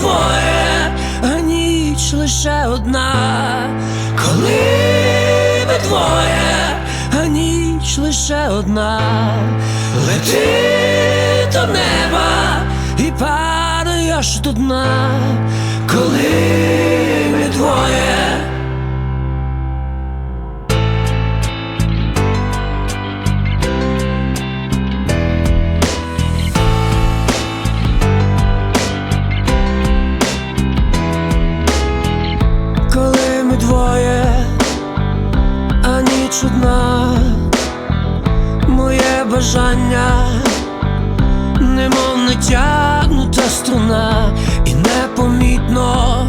двоє, а ніч лише одна, коли ми двоє, а ніч лише одна, лети до неба і падаєш до дна, коли. Двоє, а ніч одна, моє бажання, немов натягнута струна, і непомітно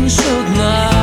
ніж одна.